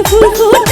ফুল ফুটে